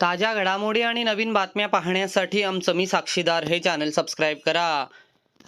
ताज्या घडामोडी आणि नवीन बातम्या पाहण्यासाठी आमचं मी साक्षीदार. हे चॅनल सबस्क्राईब करा.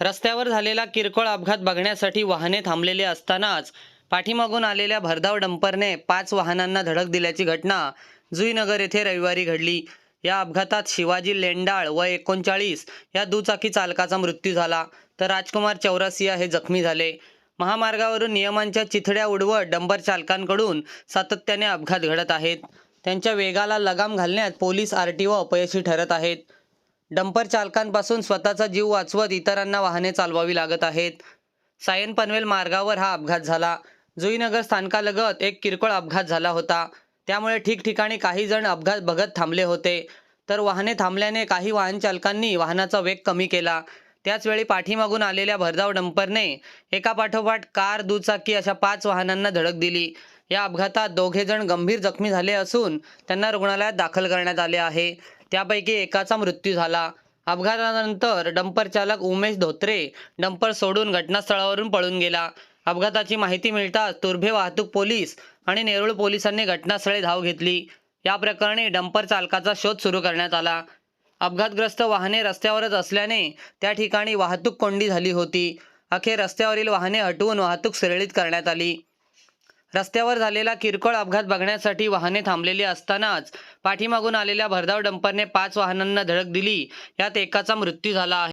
रस्त्यावर झालेला किरकोळ अपघात बघण्यासाठी वाहने थांबलेले असतानाच पाठीमागून आलेल्या भरधाव डंपरने पाच वाहनांना धडक दिल्याची घटना जुईनगर येथे रविवारी घडली. या अपघातात शिवाजी लेंडाळ व एकोणचाळीस या दुचाकी चालकाचा मृत्यू झाला. तर राजकुमार चौरासिया हे जखमी झाले. महामार्गावरून नियमांच्या चिथड्या उडवत डंबर चालकांकडून सातत्याने अपघात घडत आहेत. त्यांच्या वेगाला लगाम घालण्यात पोलीस आर टी ओ अपयशी ठरत आहेत. डंपर चालकांपासून स्वतःचा जीव वाचवत इतरांना वाहने चालवावी लागत आहेत. सायन पनवेल मार्गावर हा अपघात झाला. जुईनगर स्थानकालगत एक किरकोळ अपघात झाला होता. त्यामुळे ठिकठिकाणी काही जण अपघात बघत थांबले होते. तर वाहने थांबल्याने काही वाहन चालकांनी वाहनाचा वेग कमी केला. त्याचवेळी पाठीमागून आलेल्या भरधाव डंपरने एका पाठोपाठ कार दुचाकी अशा पाच वाहनांना धडक दिली. या अपघातात दोघे जण गंभीर जखमी झाले असून त्यांना रुग्णालयात दाखल करण्यात आले आहे. त्यापैकी एकाचा मृत्यू झाला. अपघातानंतर डंपर चालक उमेश धोत्रे डंपर सोडून घटनास्थळावरून पळून गेला. अपघाताची माहिती मिळताच तुर्भे वाहतूक पोलीस आणि नेरुळ पोलिसांनी घटनास्थळी धाव घेतली. या प्रकरणी डंपर चालकाचा शोध सुरू करण्यात आला. अपघातग्रस्त वाहने रस्त्यावरच असल्याने त्या ठिकाणी वाहतूक कोंडी झाली होती. अखेर रस्त्यावरील वाहने हटवून वाहतूक सुरळीत करण्यात आली. रस्त्यावर झालेला किरकोळ अपघात बघण्यासाठी वाहने थांबलेली असतानाच पाठीमागून आलेल्या भरधाव डंपरने पाच वाहनांना धडक दिली. यात एकाचा मृत्यू झाला आहे.